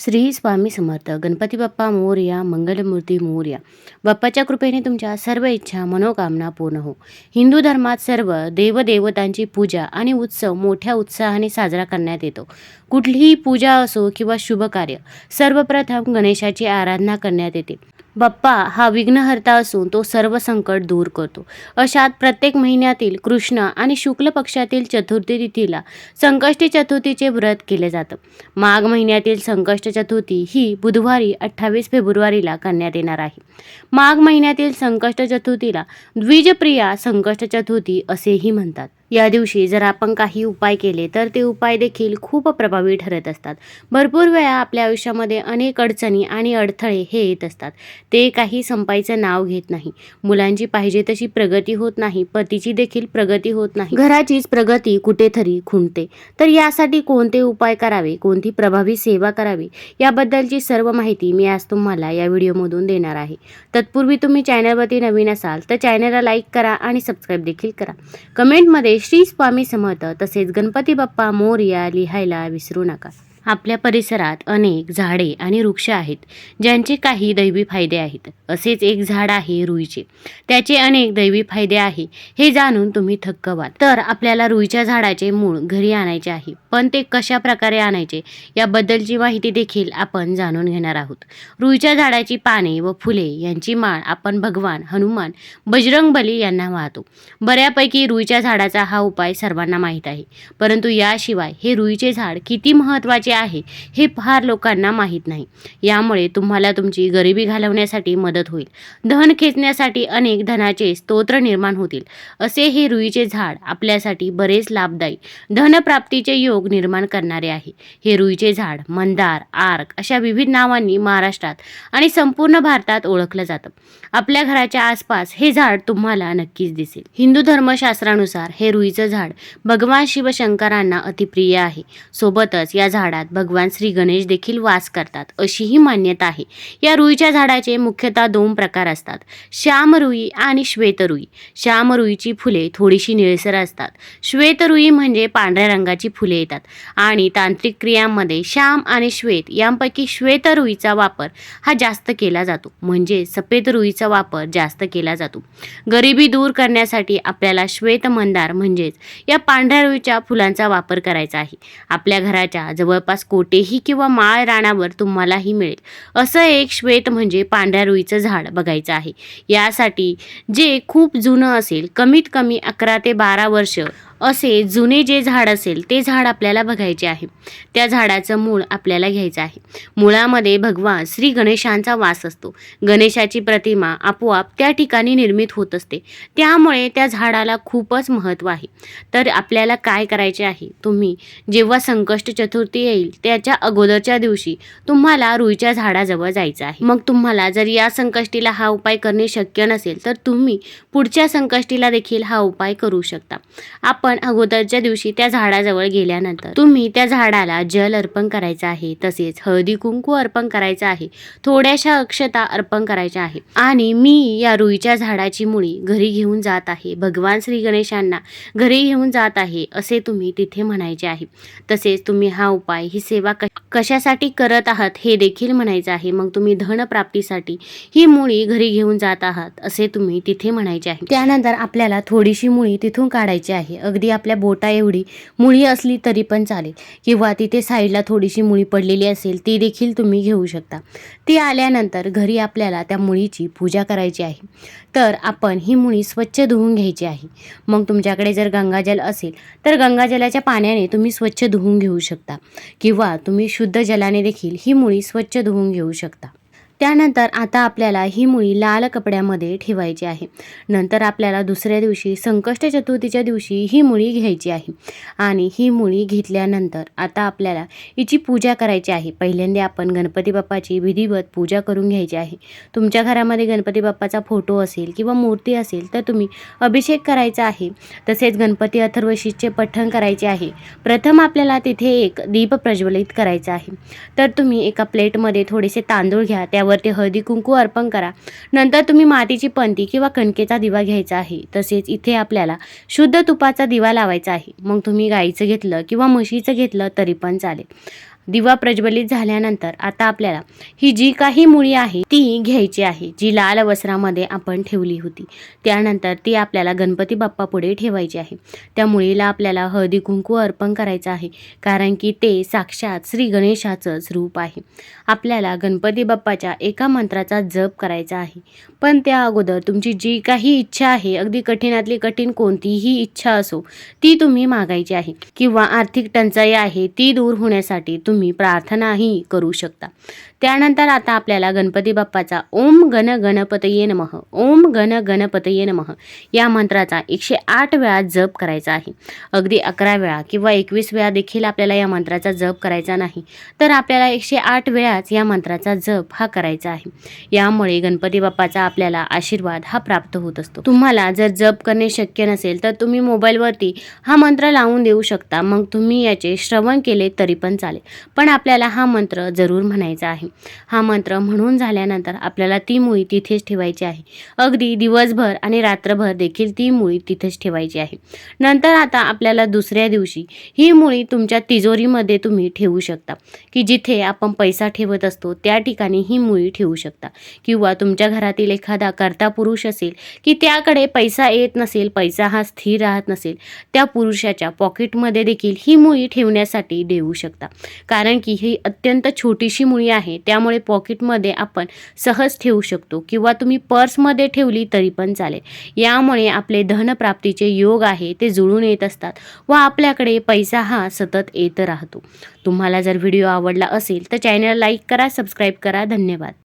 श्री स्वामी समर्थ. गणपती बाप्पा मोर्या मंगलमूर्ती मोर्या. बाप्पाच्या कृपेने तुमच्या सर्व इच्छा मनोकामना पूर्ण हो. हिंदू धर्मात सर्व देवदेवतांची पूजा आणि उत्सव मोठ्या उत्साहाने साजरा करण्यात येतो. कुठलीही पूजा असो किंवा शुभ कार्य सर्वप्रथम गणेशाची आराधना करण्यात येते. बाप्पा हा विघ्नहर्ता असून तो सर्व संकट दूर करतो. अशात प्रत्येक महिन्यातील कृष्ण आणि शुक्ल पक्षातील चतुर्थी तिथीला संकष्टी चतुर्थीचे व्रत केले जातं. माघ महिन्यातील संकष्ट चतुर्थी ही बुधवारी अठ्ठावीस फेब्रुवारीला करण्यात येणार आहे. माघ महिन्यातील संकष्ट चतुर्थीला द्विजप्रिया संकष्ट चतुर्थी असेही म्हणतात. या दिवशी जर आपण काही उपाय केले तर ते उपाय देखील खूप प्रभावी ठरत असतात. भरपूर वेळा आपल्या आयुष्यामध्ये अनेक अडचणी आणि अडथळे हे येत असतात. ते काही संपायचं नाव घेत नाही. मुलांची पाहिजे तशी प्रगती होत नाही पतीची देखील प्रगती होत नाही. घराचीच प्रगती कुठेतरी खुंटते. तर यासाठी कोणते उपाय करावे? कोणती प्रभावी सेवा करावी? याबद्दलची सर्व माहिती मी आज तुम्हाला या व्हिडिओमधून देणार आहे. तत्पूर्वी तुम्ही चॅनलवरती नवीन असाल तर चॅनलला लाईक करा आणि सबस्क्राईब देखील करा. कमेंटमध्ये श्री स्वामी समर्थ. तसेच गणपती बाप्पा मोरया लिहायला विसरू नका. आपल्या परिसरात अनेक झाडे आणि वृक्ष आहेत ज्यांचे काही दैवी फायदे आहेत. असेच एक झाड आहे रुईचे. त्याचे अनेक दैवी फायदे आहे हे जाणून तुम्ही थक्क व्हाल. तर आपल्याला रुईच्या झाडाचे मूळ घरी आणायचे आहे. पण ते कशा प्रकारे आणायचे याबद्दलची माहिती देखील आपण जाणून घेणार आहोत. रुईच्या झाडाची पाने व फुले यांची माळ आपण भगवान हनुमान बजरंग बली यांना वाहतो. बऱ्यापैकी रुईच्या झाडाचा हा उपाय सर्वांना माहीत आहे. परंतु याशिवाय हे रुईचे झाड किती महत्त्वाचे आहे हे फार लोकांना माहीत नाही. यामुळे तुम्हाला तुमची गरिबी घालवण्यासाठी मदत होईल. धन खेचण्यासाठी अनेक धनाचे स्तोत्र निर्माण होतील. असे हे रुईचे झाड आपल्यासाठी बरेच लाभदायी धनप्राप्तीचे योग निर्माण करणारे आहे. हे रुईचे झाड मंदार आर्क अशा विविध नावांनी महाराष्ट्रात आणि संपूर्ण भारतात ओळखलं जातं. आपल्या घराच्या आसपास हे झाड तुम्हाला नक्कीच दिसेल. हिंदू धर्मशास्त्रानुसार हे रुईचं झाड भगवान शिवशंकरांना अतिप्रिय आहे. सोबतच या झाडात भगवान श्री गणेश देखील वास करतात अशीही मान्यता आहे. या रुईच्या झाडाचे मुख्यतः दोन प्रकार असतात श्याम रुई आणि श्वेतरुई. श्याम रुईची फुले थोडीशी निळसर असतात. श्वेतरुई म्हणजे पांढऱ्या रंगाची फुले येतात आणि तांत्रिक क्रियांमध्ये श्याम आणि श्वेत यांपैकी श्वेतरुईचा वापर हा जास्त केला जातो म्हणजे सफेद रुईचा वापर जास्त केला जातो. गरिबी दूर करण्यासाठी आपल्याला श्वेत मंदार म्हणजेच या पांढऱ्या रुईच्या फुलांचा वापर करायचा आहे. आपल्या घराच्या जवळपास कोठेही किंवा माळ रानावर तुम्हालाही मिळेल. असं एक श्वेत म्हणजे पांढऱ्या रुईचं झाड बघायचं आहे. यासाठी जे खूप जुनं असेल कमीत कमी अकरा ते बारा वर्ष असे जुने जे झाड असेल ते झाड आपल्याला बघायचे आहे. त्या झाडाचं मूळ आपल्याला घ्यायचं आहे. मुळामध्ये भगवान श्री गणेशांचा वास असतो. गणेशाची प्रतिमा आपोआप त्या ठिकाणी निर्मित होत असते. त्यामुळे त्या झाडाला खूपच महत्त्व आहे. तर आपल्याला काय करायचे आहे? तुम्ही जेव्हा संकष्ट चतुर्थी येईल त्याच्या अगोदरच्या दिवशी तुम्हाला रुईच्या झाडाजवळ जायचं आहे. मग तुम्हाला जर या संकष्टीला हा उपाय करणे शक्य नसेल तर तुम्ही पुढच्या संकष्टीला देखील हा उपाय करू शकता. आपण पण अगोदरच्या दिवशी त्या झाडाजवळ गेल्यानंतर तुम्ही त्या झाडाला जल अर्पण करायचं आहे तसेच हळदी कुंकू अर्पण करायचं आहे थोड्याशा अक्षता अर्पण करायच्या आहे. आणि मी या रुईच्या झाडाची मुळी घरी घेऊन जात आहे. भगवान श्री गणेशांना घरी घेऊन जात आहे असे तुम्ही तिथे म्हणायचे आहे. तसेच तुम्ही हा उपाय ही सेवा कशासाठी करत आहात हे देखील म्हणायचं आहे. मग तुम्ही धनप्राप्तीसाठी ही मुळी घरी घेऊन जात आहात असे तुम्ही तिथे म्हणायचे आहे. त्यानंतर आपल्याला थोडीशी मुळी तिथून काढायची आहे. अगदी आपल्या बोटा एवढी मुळी असली तरी पण चालेल. किंवा तिथे साईडला थोडीशी मुळी पडलेली असेल ती देखील तुम्ही घेऊ शकता. ती आल्यानंतर घरी आपल्याला त्या मुळीची पूजा करायची आहे. तर आपण ही मुळी स्वच्छ धुवून घ्यायची आहे. मग तुमच्याकडे जर गंगाजल असेल तर गंगाजलाच्या पाण्याने तुम्ही स्वच्छ धुवून घेऊ शकता. किंवा तुम्ही शुद्ध जलाने देखील ही मुळी स्वच्छ धुवून घेऊ शकता. त्यानंतर आता आपल्याला ही मुळी लाल कपड्यामध्ये ठेवायची आहे. नंतर आपल्याला दुसऱ्या दिवशी संकष्ट चतुर्थीच्या दिवशी ही मुळी घ्यायची आहे. आणि ही मुळी घेतल्यानंतर आता आपल्याला हिची पूजा करायची आहे. पहिल्यांदा आपण गणपती बाप्पाची विधिवत पूजा करून घ्यायची आहे. तुमच्या घरामध्ये गणपती बाप्पाचा फोटो असेल किंवा मूर्ती असेल तर तुम्ही अभिषेक करायचा आहे. तसेच गणपती अथर्वशीचे पठण करायचे आहे. प्रथम आपल्याला तिथे एक दीप प्रज्वलित करायचा आहे. तर तुम्ही एका प्लेटमध्ये थोडेसे तांदूळ घ्या. त्यावरती हळदी कुंकू अर्पण करा. नंतर तुम्ही मातीची पंती किंवा कणकेचा दिवा घ्यायचा आहे. तसेच इथे आपल्याला शुद्ध तुपाचा दिवा लावायचा आहे. मग तुम्ही गाईचं घेतलं किंवा म्हशीचं घेतलं तरी पण चालेल. दिवा प्रज्वलित झाल्यानंतर आता आपल्याला ही जी काही मुळी आहे ती घ्यायची आहे जी लाल वस्त्रामध्ये आपण ठेवली होती. त्यानंतर ती आपल्याला गणपती बाप्पा पुढे ठेवायची आहे. त्या मुळीला आपल्याला हळदी कुंकू अर्पण करायचं आहे कारण की ते साक्षात श्री गणेशाचंच रूप आहे. आपल्याला गणपती बाप्पाच्या एका मंत्राचा जप करायचा आहे. पण त्या अगोदर तुमची जी काही इच्छा आहे अगदी कठीणातली कठीण कोणतीही इच्छा असो ती तुम्ही मागायची आहे. किंवा आर्थिक टंचाई आहे ती दूर होण्यासाठी तुम्ही तुम्ही प्रार्थनाही करू शकता. त्यानंतर आता आपल्याला गणपती बाप्पाचा ओम गण गणपतये नमः ओम गण गणपतये नमः या मंत्राचा एकशे आठ वेळा जप करायचा आहे. अगदी अकरा वेळा किंवा एकवीस वेळा देखील आपल्याला या मंत्राचा जप करायचा नाही तर आपल्याला एकशे आठ वेळाच या मंत्राचा जप हा करायचा आहे. यामुळे गणपती बाप्पाचा आपल्याला आशीर्वाद हा प्राप्त होत असतो. तुम्हाला जर जप करणे शक्य नसेल तर तुम्ही मोबाईलवरती हा मंत्र लावून देऊ शकता. मग तुम्ही याचे श्रवण केले तरी पण चालेल. पण आपल्याला हा मंत्र जरूर म्हणायचा आहे. हा मंत्र म्हणून झाल्यानंतर आपल्याला ती मुळी तिथेच ठेवायची आहे. अगदी दिवसभर आणि रात्रभर देखील ती मुळी तिथेच ठेवायची आहे. नंतर आता आपल्याला दुसऱ्या दिवशी ही मुळी तुमच्या तिजोरीमध्ये तुम्ही ठेवू शकता. की जिथे आपण पैसा ठेवत असतो त्या ठिकाणी ही मुळी ठेवू शकता. किंवा तुमच्या घरातील एखादा कर्ता पुरुष असेल की त्याकडे पैसा येत नसेल पैसा हा स्थिर राहत नसेल त्या पुरुषाच्या पॉकेटमध्ये देखील ही मुळी ठेवण्यासाठी देऊ शकता. कारण की ही अत्यंत छोटीशी मुळी आहे आहे त्यामुळे पॉकेटमध्ये आपण सहज ठेवू शकतो. किंवा तुम्ही पर्समध्ये ठेवली तरी पण चालेल. यामुळे आपले धनप्राप्तीचे योग आहे ते जुळून येत असतात व आपल्याकडे पैसा हा सतत येत राहतो. तुम्हाला जर व्हिडिओ आवडला असेल तर चॅनल लाईक करा सबस्क्राईब करा. धन्यवाद.